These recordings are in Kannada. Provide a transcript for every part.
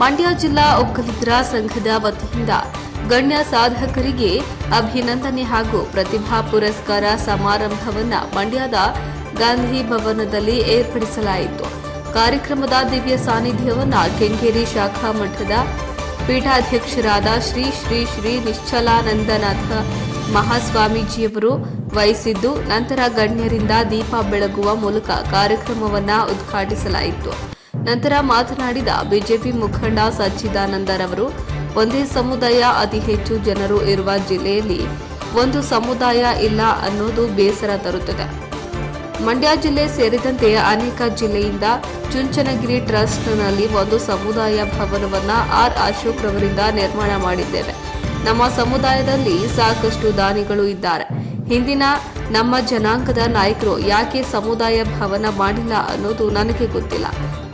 ಮಂಡ್ಯ ಜಿಲ್ಲಾ ಒಕ್ಕಲಿಗರ ಸಂಘದ ವತಿಯಿಂದ ಗಣ್ಯ ಸಾಧಕರಿಗೆ ಅಭಿನಂದನೆ ಹಾಗೂ ಪ್ರತಿಭಾ ಪುರಸ್ಕಾರ ಸಮಾರಂಭವನ್ನು ಮಂಡ್ಯದ ಗಾಂಧಿ ಭವನದಲ್ಲಿ ಏರ್ಪಡಿಸಲಾಯಿತು. ಕಾರ್ಯಕ್ರಮದ ದಿವ್ಯ ಸಾನ್ನಿಧ್ಯವನ್ನು ಕೆಂಗೇರಿ ಶಾಖಾ ಮಠದ ಪೀಠಾಧ್ಯಕ್ಷರಾದ ಶ್ರೀ ಶ್ರೀ ಶ್ರೀ ನಿಶ್ಚಲಾನಂದನಾಥ ಮಹಾಸ್ವಾಮೀಜಿಯವರು ವಹಿಸಿದ್ದು, ನಂತರ ಗಣ್ಯರಿಂದ ದೀಪ ಬೆಳಗುವ ಮೂಲಕ ಕಾರ್ಯಕ್ರಮವನ್ನು ಉದ್ಘಾಟಿಸಲಾಯಿತು. ನಂತರ ಮಾತನಾಡಿದ ಬಿಜೆಪಿ ಮುಖಂಡ ಸಚ್ಚಿದಾನಂದರವರು, ಒಂದೇ ಸಮುದಾಯ ಅತಿ ಹೆಚ್ಚು ಜನರು ಇರುವ ಜಿಲ್ಲೆಯಲ್ಲಿ ಒಂದು ಸಮುದಾಯ ಇಲ್ಲ ಅನ್ನೋದು ಬೇಸರ ತರುತ್ತದೆ. ಮಂಡ್ಯ ಜಿಲ್ಲೆ ಸೇರಿದಂತೆ ಅನೇಕ ಜಿಲ್ಲೆಯಿಂದ ಚುಂಚನಗಿರಿ ಟ್ರಸ್ಟ್ನಲ್ಲಿ ಒಂದು ಸಮುದಾಯ ಭವನವನ್ನ ಆರ್. ಅಶೋಕ್ ರವರಿಂದ ನಿರ್ಮಾಣ ಮಾಡಿದ್ದೇವೆ. ನಮ್ಮ ಸಮುದಾಯದಲ್ಲಿ ಸಾಕಷ್ಟು ದಾನಿಗಳು ಇದ್ದಾರೆ. ಹಿಂದಿನ ನಮ್ಮ ಜನಾಂಗದ ನಾಯಕರು ಯಾಕೆ ಸಮುದಾಯ ಭವನ ಮಾಡಿಲ್ಲ ಅನ್ನೋದು ನನಗೆ ಗೊತ್ತಿಲ್ಲ.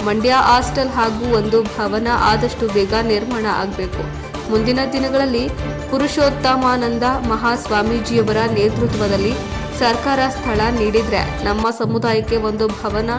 ಮಂಡ್ಯ ಹಾಸ್ಟೆಲ್ ಹಾಗೂ ಒಂದು ಭವನ ಆದಷ್ಟು ಬೇಗ ನಿರ್ಮಾಣ ಆಗಬೇಕು. ಮುಂದಿನ ದಿನಗಳಲ್ಲಿ ಪುರುಷೋತ್ತಮಾನಂದ ಮಹಾಸ್ವಾಮೀಜಿಯವರ ನೇತೃತ್ವದಲ್ಲಿ ಸರ್ಕಾರ ಸ್ಥಳ ನೀಡಿದರೆ ನಮ್ಮ ಸಮುದಾಯಕ್ಕೆ ಒಂದು ಭವನ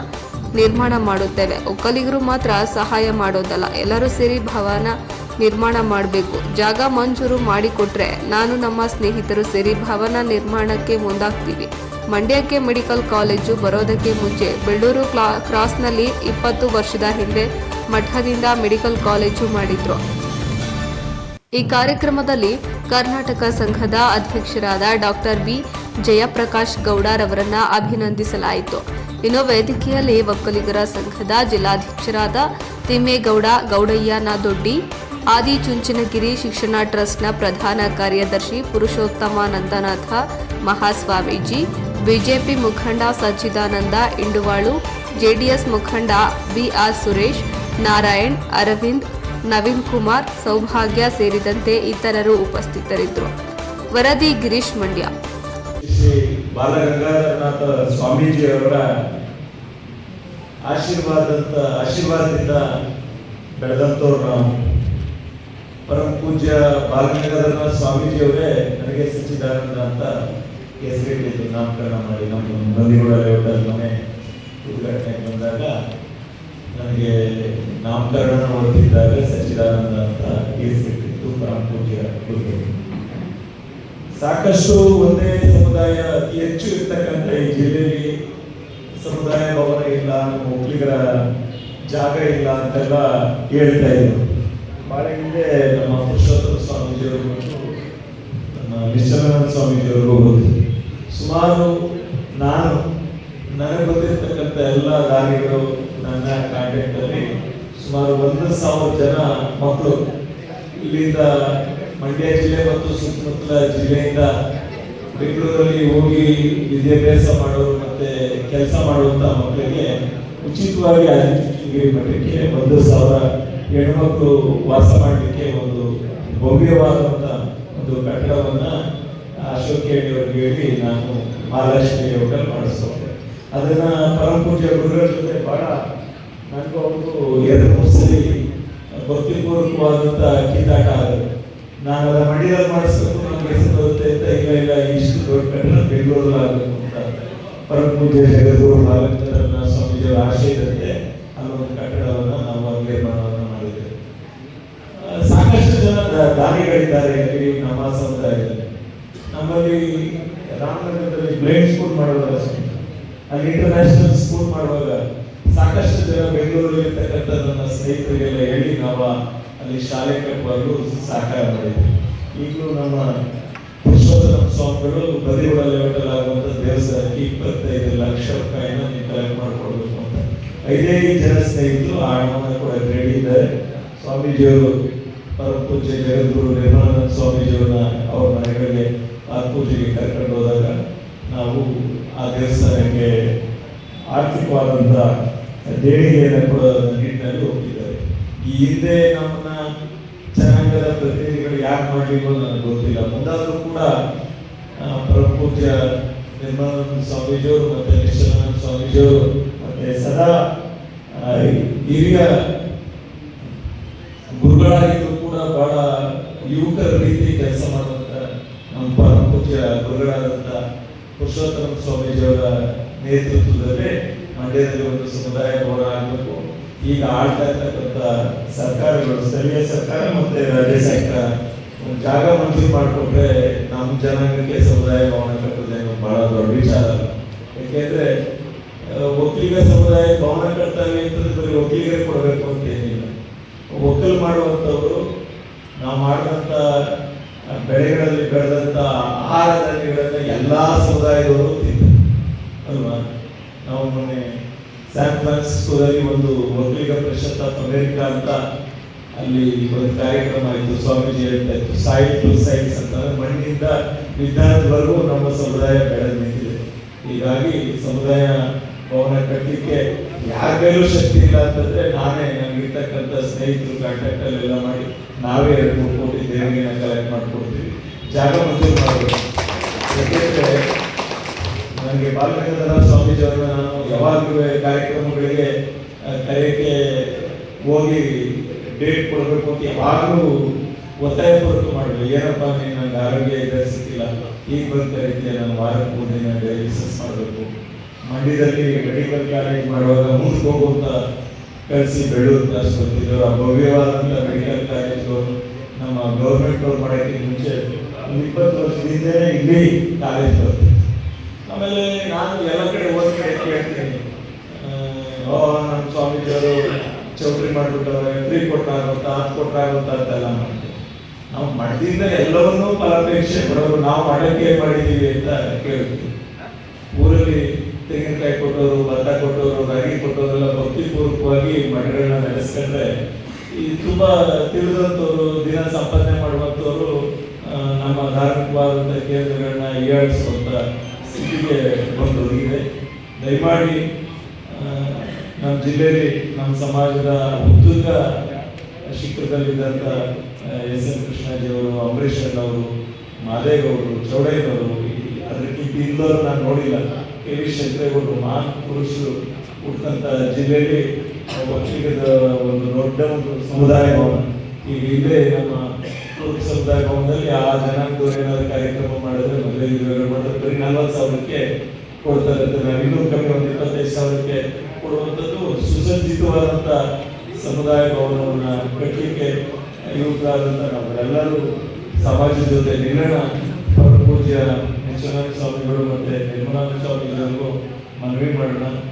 ನಿರ್ಮಾಣ ಮಾಡುತ್ತೇವೆ. ಒಕ್ಕಲಿಗರು ಮಾತ್ರ ಸಹಾಯ ಮಾಡೋದಲ್ಲ, ಎಲ್ಲರೂ ಸೇರಿ ಭವನ ನಿರ್ಮಾಣ ಮಾಡಬೇಕು. ಜಾಗ ಮಂಜೂರು ಮಾಡಿಕೊಟ್ರೆ ನಾನು ನಮ್ಮ ಸ್ನೇಹಿತರು ಸೇರಿ ಭವನ ನಿರ್ಮಾಣಕ್ಕೆ ಮುಂದಾಗ್ತೀವಿ. ಮಂಡ್ಯಕ್ಕೆ ಮೆಡಿಕಲ್ ಕಾಲೇಜು ಬರೋದಕ್ಕೆ ಮುಂಚೆ ಬೆಳ್ಳೂರು ಕ್ಲಾ, ಕ್ರಾಸ್ನಲ್ಲಿ ಇಪ್ಪತ್ತು ವರ್ಷದ ಹಿಂದೆ ಮಠದಿಂದ ಮೆಡಿಕಲ್ ಕಾಲೇಜು ಮಾಡಿದ್ರು. ಈ ಕಾರ್ಯಕ್ರಮದಲ್ಲಿ ಕರ್ನಾಟಕ ಸಂಘದ ಅಧ್ಯಕ್ಷರಾದ ಡಾಕ್ಟರ್ ಬಿ ಜಯಪ್ರಕಾಶ್ ಗೌಡರವರನ್ನ ಅಭಿನಂದಿಸಲಾಯಿತು. ಇನ್ನು ವೇದಿಕೆಯಲ್ಲಿ ಒಕ್ಕಲಿಗರ ಸಂಘದ ಜಿಲ್ಲಾಧ್ಯಕ್ಷರಾದ ತಿಮ್ಮೇಗೌಡ ಗೌಡಯ್ಯನ ದೊಡ್ಡಿ ಆದಿ ಚುಂಚನಗಿರಿ ಶಿಕ್ಷಣ ಟ್ರಸ್ಟ್ನ ಪ್ರಧಾನ ಕಾರ್ಯದರ್ಶಿ ಪುರುಷೋತ್ತಮಾನಂದನಾಥ ಮಹಾಸ್ವಾಮೀಜಿ, ಬಿಜೆಪಿ ಮುಖಂಡ ಸಚ್ಚಿದಾನಂದ ಇಂಡುವಾಳು, ಜೆಡಿಎಸ್ ಮುಖಂಡ ಬಿಆರ್ ಸುರೇಶ್ ನಾರಾಯಣ್, ಅರವಿಂದ್ ನವೀನ್ ಕುಮಾರ್ ಸೌಭಾಗ್ಯ ಸೇರಿದಂತೆ ಇತರರು ಉಪಸ್ಥಿತರಿದ್ದರು. ವರದಿ ಗಿರೀಶ್ ಮಂಡ್ಯ. ಬಾಲಗಂಗಾಧರನಾಥ ಸ್ವಾಮೀಜಿಯವರ ಆಶೀರ್ವಾದದಿಂದ ಬೆಳೆದಂಥವ್ರು ನಾವು. ಪರಮ ಪೂಜ್ಯ ಬಾಲಗಂಗಾಧರನಾಥ ಸ್ವಾಮೀಜಿಯವರೇ ನನಗೆ ಸಚ್ಚಿದಾನಂದ ಅಂತ ಹೆಸರಿಟ್ಟಿದ್ದು ನಾಮಕರಣ ಮಾಡಿ ನಮ್ಮ ಲೇಔಟಲ್ಲಿ ಮನೆ ಉದ್ಘಾಟನೆಗೆ ಬಂದಾಗ ನನಗೆ ನಾಮಕರಣ ಮಾಡುತ್ತಿದ್ದಾಗ ಸಚ್ಚಿದಾನಂದ ಅಂತ ಹೆಸರಿಟ್ಟಿದ್ದು ಪರಮ ಪೂಜ್ಯ ಗುರುಗಳು ಸಾಕಷ್ಟು ಒಂದೇ ಸಮುದಾಯ ಅತಿ ಹೆಚ್ಚು ಇರ್ತಕ್ಕಂಥ ಈ ಜಿಲ್ಲೆಯಲ್ಲಿ ಸಮುದಾಯ ಭವನ ಇಲ್ಲ, ನಮ್ಮ ಒಕ್ಕಲಿಗರ ಜಾಗ ಇಲ್ಲ ಅಂತೆಲ್ಲ ಹೇಳ್ತಾ ಇದ್ರು. ಹಿಂದೆ ನಮ್ಮ ಪುರುಷೋತ್ತಮ ಸ್ವಾಮೀಜಿಯವರು ಮತ್ತು ನಮ್ಮ ನಿಶ್ಚಲಾನಂದ ಸ್ವಾಮೀಜಿಯವರು ಸುಮಾರು ನಾನು ನನಗೆ ಬಂದಿರತಕ್ಕಂಥ ಎಲ್ಲ ದಾರಿಗಳು ನನ್ನ ಕಾಂಟ್ಯಾಕ್ಟಲ್ಲಿ ಸುಮಾರು ಒಂದು ಸಾವಿರ ಜನ ಮಕ್ಕಳು ಇಲ್ಲಿಂದ ಮಂಡ್ಯ ಜಿಲ್ಲೆ ಮತ್ತು ಸುತ್ತಮುತ್ತಲ ಜಿಲ್ಲೆಯಿಂದ ಬೆಂಗಳೂರಲ್ಲಿ ಹೋಗಿ ವಿದ್ಯಾಭ್ಯಾಸ ಮಾಡೋರು ಮತ್ತು ಕೆಲಸ ಮಾಡುವಂಥ ಮಕ್ಕಳಿಗೆ ಉಚಿತವಾಗಿ ಆದಿಚುಂಚನಗಿರಿ ಮಠಕ್ಕೆ ಒಂದು ಸಾವಿರ ಹೆಣ್ಮಕ್ಳು ವಾಸ ಮಾಡಲಿಕ್ಕೆ ಒಂದು ಭವ್ಯವಾದಂಥ ಒಂದು ಕಟ್ಟಡವನ್ನು ಅಶೋಕ್ ಅವರಿಗೆ ಹೇಳಿ ನಾನು ಮಹಾಲಕ್ಷ್ಮಿ ಹೋಟೆಲ್ ಮಾಡಿಸ್ಕೊಂಡೆ. ಅದನ್ನು ಪರಮ ಪೂಜ್ಯ ಗುರುಗಳ ಜೊತೆ ಭಾಳ ನನಗೂ ಅವರು ಎರಡು ಮೂರು ಭಕ್ತಿಪೂರ್ವಕವಾದಂಥ ಕಿತ್ತಾಟ ಆಗುತ್ತೆ ನಾನು ಅದನ್ನು ಮಂಡ್ಯದಲ್ಲಿ ಮಾಡಿಸ್ಬೇಕು ನಮ್ಗೆ ಹೆಸರು ಅಂತ ಇಲ್ಲ ಇಲ್ಲ, ಇಷ್ಟು ದೊಡ್ಡ ಕಟ್ಟಡ ಬೆಂಗಳೂರಲ್ಲಿ ಆಗಬೇಕು ಅಂತ ಪರಮ ಪೂಜ್ಯ ಜಗದ್ಗುರು ಬಾಲಕೃಷ್ಣ ಸ್ವಾಮೀಜಿಯವರ ಆಶಯದಂತೆ ದಾನಿಗಳಿದ್ದಾರೆ ಇಲ್ಲಿ ನಮ್ಮ ಸಮುದಾಯದಲ್ಲಿ. ನಮ್ಮಲ್ಲಿ ರಾಮನಗರದಲ್ಲಿ ಬ್ರೈನ್ ಸ್ಕೂಲ್ ಮಾಡುವಾಗ ಅಲ್ಲಿ ಇಂಟರ್ನ್ಯಾಷನಲ್ ಸ್ಕೂಲ್ ಮಾಡುವಾಗ ಸಾಕಷ್ಟು ಜನ ಬೆಂಗಳೂರಲ್ಲಿ ಇರ್ತಕ್ಕಂಥ ನನ್ನ ಸ್ನೇಹಿತರಿಗೆಲ್ಲ ಹೇಳಿ ನಾವು ಅಲ್ಲಿ ಶಾಲೆ ಕಟ್ಟುವಾಗಲೂ ಸಹಕಾರ ಮಾಡಿದ್ವಿ. ಈಗಲೂ ನಮ್ಮ ಪುರುಷೋತ್ತಮ ಸ್ವಾಮಿಗಳು ಬದಿಗುಡ ಲೆವೆಲ್ ಆಗುವಂತ ದೇವಸ್ಥಾನಕ್ಕೆ ಇಪ್ಪತ್ತೈದು ಲಕ್ಷ ರೂಪಾಯಿನ ನೀವು ಕಲೆಕ್ಟ್ ಮಾಡ್ಕೊಡ್ಬೇಕು ಅಂತ. ಐದೈದು ಜನ ಸ್ನೇಹಿತರು ಆ ಹಣವನ್ನು ಕೂಡ ಇದ್ದಾರೆ ಸ್ವಾಮೀಜಿಯವರು ಪರಮ ಪೂಜೆ ಜಗದ್ಗುರು ನಿರ್ಮಲಾನಂದ ಸ್ವಾಮೀಜಿಯವ್ರನ್ನ ಅವ್ರ ಮನೆಗಳಿಗೆ ಆ ಪೂಜೆಗೆ ಕರ್ಕೊಂಡು ಹೋದಾಗ ನಾವು ಆ ದೇವಸ್ಥಾನಕ್ಕೆ ಆರ್ಥಿಕವಾದಂಥ ದೇಣಿಗೆಯನ್ನು ಕೊಡೋ ನಿಟ್ಟಿನಲ್ಲಿ ಹೋಗ್ತಿದ್ದಾರೆ. ಈ ಹಿಂದೆ ನಮ್ಮನ್ನ ಜನಾಂಗದ ಪ್ರತಿನಿಧಿಗಳು ಯಾಕೆ ಮಾಡಲಿಲ್ಲ ನನಗೆ ಗೊತ್ತಿಲ್ಲ. ಮುಂದಾದರೂ ಕೂಡ ಪ್ರಪೂಜ್ಯ ಪೂಜ್ಯ ನಿರ್ಮಲಾನಂದ ಸ್ವಾಮೀಜಿಯವರು ಮತ್ತೆ ನಿಶ್ಚಲಾನಂದ ಸ್ವಾಮೀಜಿಯವರು ಮತ್ತೆ ಸದಾ ಹಿರಿಯ ಬಹಳ ಯುವಕರ ರೀತಿ ಕೆಲಸ ಮಾಡುವಂತ ನಮ್ಮ ಪರಮ ಪೂಜ್ಯ ಗುರುಗಳಾದಂತ ಪುರುಷೋತ್ತಮ ಸ್ವಾಮೀಜಿಯವರ ನೇತೃತ್ವದಲ್ಲಿ ಮಂಡ್ಯದಲ್ಲಿ ಒಂದು ಸಮುದಾಯ ಭವನ ಆಗಬೇಕು. ಈಗ ಆಳ್ತಾ ಇರ್ತಕ್ಕಂಥ ಸರ್ಕಾರಗಳು, ಸ್ಥಳೀಯ ಸರ್ಕಾರ ಮತ್ತೆ ರಾಜ್ಯ ಸರ್ಕಾರ ಒಂದು ಜಾಗ ಮಂಜೂರು ಮಾಡಿಕೊಟ್ರೆ ನಮ್ಮ ಜನಾಂಗಕ್ಕೆ ಸಮುದಾಯ ಭವನ ಕಟ್ಟೋದೇನು ಬಹಳ ದೊಡ್ಡ ವಿಚಾರ. ಯಾಕೆಂದ್ರೆ ಒಕ್ಕಲಿಗ ಸಮುದಾಯ ಭವನ ಕಟ್ತಾವೆ ಅಂತಂದ್ರೆ ಬರೀ ಒಕ್ಕಲಿಗರೇ ಕೊಡಬೇಕು ಅಂತ ಏನಿಲ್ಲ. ಒಕ್ಕಲು ಮಾಡುವಂಥವ್ರು ಆಫ್ ಅಮೇರಿಕಾ ಅಂತ ಅಲ್ಲಿ ಒಂದು ಕಾರ್ಯಕ್ರಮ ಆಯಿತು. ಸ್ವಾಮೀಜಿ ಹೇಳ್ತಾ ಇತ್ತು ಸೈಡ್ ಟು ಸೈಡ್ಸ್ ಅಂತ ಮಣ್ಣಿಂದ ವಿಜ್ಞಾನದವರೆಗೂ ನಮ್ಮ ಸಮುದಾಯ ಬೆಳೆದು ನಿಂತಿದೆ. ಹೀಗಾಗಿ ಸಮುದಾಯ ಭವನ ಕಟ್ಟಲಿಕ್ಕೆ ಯಾರ ಕೈಲೂ ಶಕ್ತಿ ಇಲ್ಲ ಅಂತಂದ್ರೆ ನಾನೇ ನಮಗಿರ್ತಕ್ಕಂಥ ಸ್ನೇಹಿತರು ಕಾಂಟ್ಯಾಕ್ಟ್ ಅಲ್ಲೆಲ್ಲ ಮಾಡಿ ನಾವೇ ಎರಡು ಮೂರು ಕೋಟಿ ದೇಣಿಗೆನ ಕಲೆಕ್ಟ್ ಮಾಡ್ಕೊಡ್ತೀವಿ. ಜಾಗ ಮಂಜೂರು ಮಾಡಬೇಕು ನನಗೆ ಬಾಲಗಂಗಾಧರ ಸ್ವಾಮೀಜಿ ಅವರನ್ನ ನಾನು ಯಾವಾಗಲೂ ಕಾರ್ಯಕ್ರಮಗಳಿಗೆ ಕರೆಯಕ್ಕೆ ಹೋಗಿ ಡೇಟ್ ಕೊಡಬೇಕು ಅಂತ ಯಾವಾಗಲೂ ಒತ್ತಾಯ ಪೂರ್ವಕ ಮಾಡಬೇಕು ಏನಪ್ಪ ನೀನು ನನಗೆ ಆರೋಗ್ಯ ಇದೆ ಸಿಕ್ಕಿಲ್ಲ. ಈಗ ಬರ್ತಾ ಇದೆಯಾ ನಾನು ವಾರಕ್ಕೆ ಮೂರು ದಿನ ಡಯಾಲಿಸಿಸ್ ಮಾಡಬೇಕು. ಮಂಡ್ಯದಲ್ಲಿ ಮೆಡಿಕಲ್ ಕಾಲೇಜ್ ಮಾಡುವಾಗ ಮುಂದಕ್ಕೆ ಹೋಗುವಂತ ಕಳಿಸಿ ಬೆಳ್ಳೂರು ಆಸ್ಪತ್ರೆ ಆ ಭವ್ಯವಾದಂಥ ಮೆಡಿಕಲ್ ಕಾಲೇಜು ನಮ್ಮ ಗೌರ್ಮೆಂಟ್ ಅವ್ರು ಮಾಡೋಕ್ಕೆ ಮುಂಚೆ ಇಪ್ಪತ್ತು ವರ್ಷದಿಂದ ಇಲ್ಲಿ ಕಾಲೇಜ್ ಬರ್ತೀನಿ ಆಮೇಲೆ ನಾನು ಎಲ್ಲ ಕಡೆ ಹೋದ ಕಡೆ ಕೇಳ್ತೀನಿ. ಓ ನಮ್ಮ ಸ್ವಾಮೀಜಿಯವರು ಚೌಟ್ರಿ ಮಾಡ್ಬಿಟ್ಟವ್ರೆ ಫ್ರೀ ಕೊಟ್ಟಾಗುತ್ತಾ ಅದು ಕೊಟ್ಟಾಗುತ್ತಾ ಅಂತೆಲ್ಲ ಮಾಡ್ತೀವಿ. ನಾವು ಮಠದಿಂದ ಎಲ್ಲವನ್ನೂ ಫಲಾಪೇಕ್ಷೆ ಬಡವರು ನಾವು ಮಾಡೋಕ್ಕೆ ಮಾಡಿದ್ದೀವಿ ಅಂತ ಕೇಳ್ತೀವಿ. ಊರಲ್ಲಿ ತೆಂಗಿನಕಾಯಿ ಕೊಟ್ಟವರು, ಭತ್ತ ಕೊಟ್ಟವರು, ರಾಗಿ ಕೊಟ್ಟವರೆಲ್ಲ ಭಕ್ತಿಪೂರ್ವಕವಾಗಿ ಮಠಗಳನ್ನ ನಡೆಸ್ಕೊಂಡ್ರೆ, ಈ ತುಂಬಾ ತಿಳಿದಂಥವ್ರು, ದಿನ ಸಂಪಾದನೆ ಮಾಡುವಂಥವ್ರು ನಮ್ಮ ಧಾರ್ಮಿಕವಾದಂಥ ಕೇಂದ್ರಗಳನ್ನ ಹೀಯಾಳಿಸುವಂಥ ಸ್ಥಿತಿಗೆ ಬಂದೊದಗಿದೆ. ದಯಮಾಡಿ ನಮ್ಮ ಜಿಲ್ಲೆಯಲ್ಲಿ ನಮ್ಮ ಸಮಾಜದ ಉತ್ತುಂಗ ಶಿಖರದಲ್ಲಿದ್ದಂಥ ಎಸ್ ಎನ್ ಕೃಷ್ಣಾಜಿ ಅವರು, ಅಂಬರೀಷ್ ಅವರು, ಮಾದೇಗೌಡರು, ಚೌಡಯ್ಯನವರು ಅದಕ್ಕೆ ಇಲ್ಲವರು ನಾನು ನೋಡಿಲ್ಲ. ಕೆ ವಿ ಶಂಕರೇಗೌಡರು ಮಹಾನ್ ಪುರುಷರು ಹುಟ್ಟಂತ ಜಿಲ್ಲೆಯಲ್ಲಿ ಒಕ್ಕಲಿಗದ ಒಂದು ದೊಡ್ಡ ಒಂದು ಸಮುದಾಯ ಭವನ. ಈಗ ಇಲ್ಲೇ ನಮ್ಮ ಸಮುದಾಯ ಭವನದಲ್ಲಿ ಆ ಜನಾಂಗದವರು ಏನಾದ್ರು ಕಾರ್ಯಕ್ರಮ ಮಾಡಿದ್ರೆ ಮದುವೆ ಮಾಡಿದ್ರೆ ಬರೀ ನಲ್ವತ್ತು ಸಾವಿರಕ್ಕೆ ಕೊಡ್ತಾರೆ ನಾವು ಇನ್ನೂ ಕಮ್ಮಿ ಒಂದು ಇಪ್ಪತ್ತೈದು ಸಾವಿರಕ್ಕೆ ಕೊಡುವಂಥದ್ದು ಸುಸಜ್ಜಿತವಾದಂಥ ಸಮುದಾಯ ಭವನವನ್ನು ಕಟ್ಟಲಿಕ್ಕೆ ಯುವಕರಾದಂಥ ನಾವೆಲ್ಲರೂ ಸಮಾಜದ ಜೊತೆ ನಿಲ್ಲೋಣ ಪರಪೂಜ್ಯ ಪೂಜ್ಯ ಸ್ವಾಮಿಗಳು ಮತ್ತು ನಿರ್ಮಲಾನಂದ ಸ್ವಾಮಿಗಳಿಗೂ ಮನವಿ ಮಾಡೋಣ.